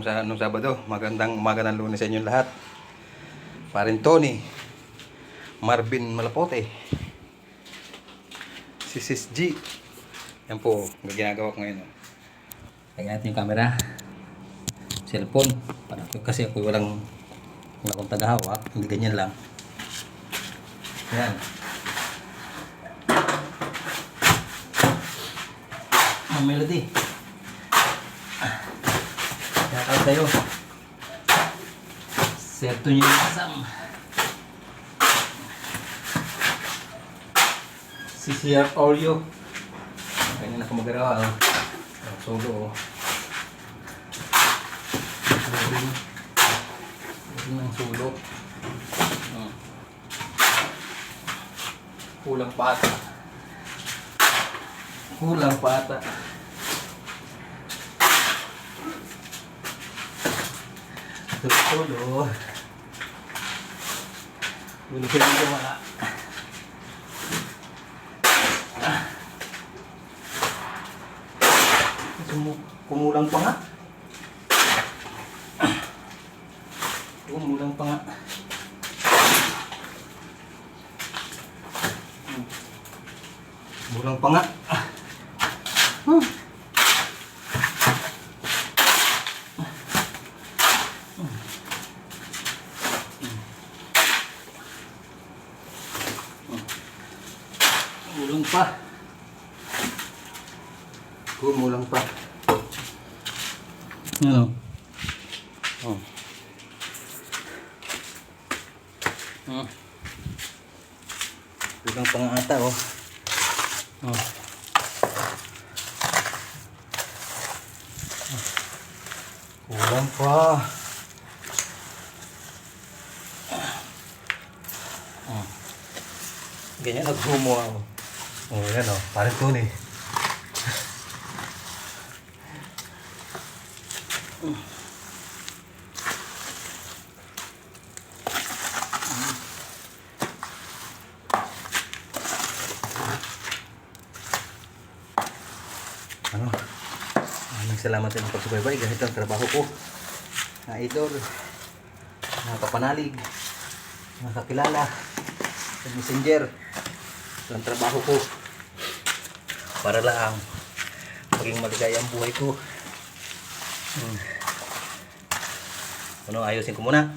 bagong sa nung Sabado. Magandang umaga ng lunes sa inyong lahat. Parin Tony, Marvin Malapote, si Sis G. Yan po, ginagawa ko ngayon. Lagyan natin yung camera. Cellphone. Para, kasi ako walang wala akong tagahawak. Hindi ganyan lang. Yan. Ang melody. Shout out sa'yo. Niyo yung asam. CCR Oreo. Kanya na kumagarawa. Oh. Ang solo. Oh. Ng solo. Oh. Kulang pata. Kulang pata. Tulo. Tulo siya dito wala. Kumulang pa nga. Kumulang pa nga. Kumulang pa nga. Hmm. Kumulang pa. Kumulang pa. Ano? Oh. Oh. Kulang pa nga ata, oh. Oh. Kulang pa. Oh. Ganyan naghumo ako. Oh, yan oh. Parang tunay. Ano? Maraming salamat sa pagsubaybay. Ganito ang trabaho ko. Na idol. Na kapanalig. Na kakilala. Sa messenger. Ito ang trabaho ko. Para lang maging maligaya ang buhay ko. Hmm. Ano, ayusin ko muna.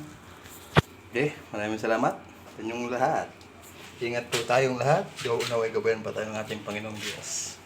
Okay, maraming salamat sa inyong lahat. Ingat po tayong lahat. Naway gabayan pa tayo ng ating Panginoong Diyos.